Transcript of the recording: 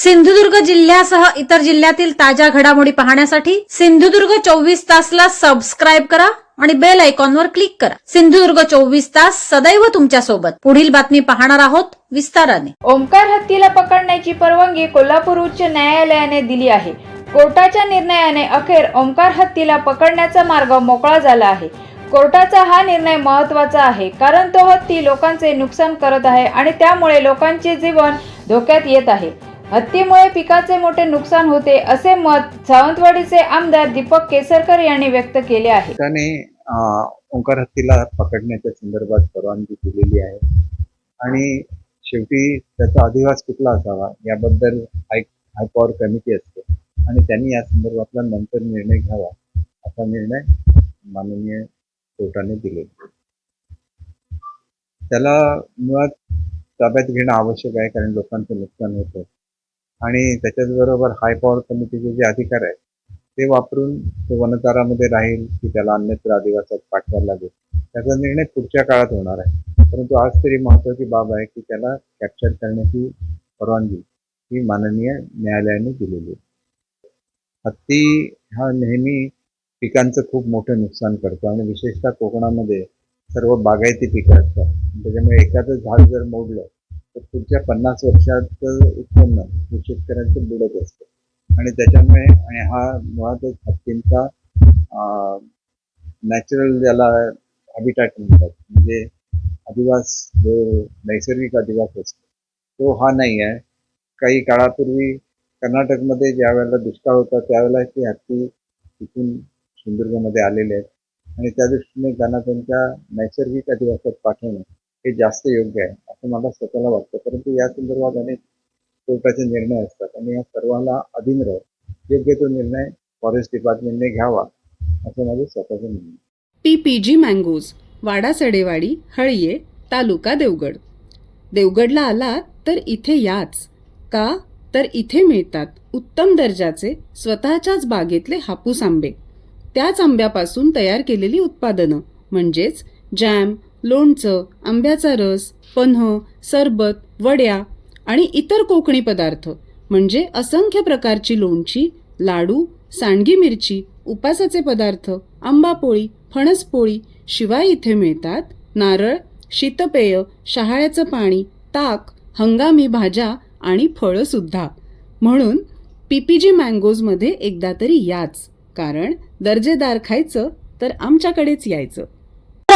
सिंधुदुर्ग जिल्ह्यासह इतर जिल्ह्यातील ताज्या घडामोडी पाहण्यासाठी सिंधुदुर्ग चोवीस तासला सबस्क्राईब करा आणि बेल आयकॉनवर क्लिक करा. सिंधुदुर्ग चोवीस तास सदैव तुमच्यासोबत. पुढील बातमी पाहणार आहोत विस्ताराने. ओमकार हत्तीला पकडण्याची परवानगी कोल्हापूर उच्च न्यायालयाने दिली आहे. कोर्टाच्या निर्णयाने अखेर ओमकार हत्तीला पकडण्याचा मार्ग मोकळा झाला आहे. कोर्टाचा हा निर्णय महत्त्वाचा आहे कारण तो हत्ती लोकांचे नुकसान करत आहे आणि त्यामुळे लोकांचे जीवन धोक्यात येत आहे. हत्तीमुळे पिकाचे मोठे नुकसान होते असे मत सावंतवाडीचे आमदार दीपक केसरकर यांनी व्यक्त केले आहे. त्याने ओंकार हत्तीला पकडण्याच्या संदर्भात परवानगी दिलेली आहे. आणि शेवटी त्याचा अधिवास कुठला असावा याबद्दल हाय हाय पॉवर कमिटी असते. आणि त्यांनी या संदर्भातला नंतर निर्णय घ्यावा असा निर्णय माननीय कोर्टाने दिले त्याला मुळात ताब्यात घेणं आवश्यक आहे कारण लोकांचं नुकसान होतं. आणि त्याच्याच बरोबर हाय पॉवर कमिटीचे जे अधिकार आहेत ते वापरून तो वनतारामध्ये राहील की त्याला अन्यत्र आदिवासात पाठवायला लागेल. त्याचा निर्णय पुढच्या काळात होणार आहे. परंतु आज तरी महत्वाची बाब आहे की त्याला कॅप्चर करण्याची परवानगी ही माननीय न्यायालयाने दिलेली आहे. हत्ती हा नेहमी पिकांचं खूप मोठं नुकसान करतो आणि विशेषतः कोकणामध्ये सर्व बागायती पिकं असतात. त्याच्यामुळे एखादं झाड जर मोडलं तर पुढच्या पन्नास वर्षात उत्पन्न हे शेतकऱ्यांचं बुडत असतं. आणि त्याच्यामुळे आणि हा मुळातच हत्तींचा नॅचरल ज्याला हॅबिटॅट म्हणतात म्हणजे अधिवास जो नैसर्गिक अधिवास असतो तो हा नाही आहे. काही काळापूर्वी कर्नाटकमध्ये ज्या वेळेला दुष्काळ होता त्यावेळेला ते हत्ती तिथून सिंधुदुर्गमध्ये आलेले आहेत. आणि त्या दृष्टीने त्यांना त्यांच्या नैसर्गिक अधिवासात पाठवणं हे जास्त योग्य आहे असं मला स्वतःला वाटतं. परंतु या संदर्भात अनेक कोर्टाचे निर्णय असतात आणि या सर्वांना अधीन राहत योग्य तो निर्णय फॉरेस्ट डिपार्टमेंटने घ्यावा असं माझं स्वतःचं म्हणणं पीपीजी मँगोज वाडा सडेवाडी हळिये तालुका देवगड. देवगडला आलात तर इथे याच का तर इथे मिळतात उत्तम दर्जाचे स्वतःच्याच बागेतले हापूस आंबे. त्याच आंब्यापासून तयार केलेली उत्पादनं म्हणजेच जॅम लोणचं आंब्याचा रस पन्ह सरबत वड्या आणि इतर कोकणी पदार्थ म्हणजे असंख्य प्रकारची लोणची लाडू सांडगी मिरची उपासाचे पदार्थ आंबापोळी फणसपोळी शिवाय इथे मिळतात. नारळ शीतपेय शहाळ्याचं पाणी ताक हंगामी भाज्या आणि फळं सुद्धा म्हणून पीपीजी मँगोजमध्ये एकदा तरी याच कारण दर्जेदार खायचं तर आमच्याकडेच यायचं.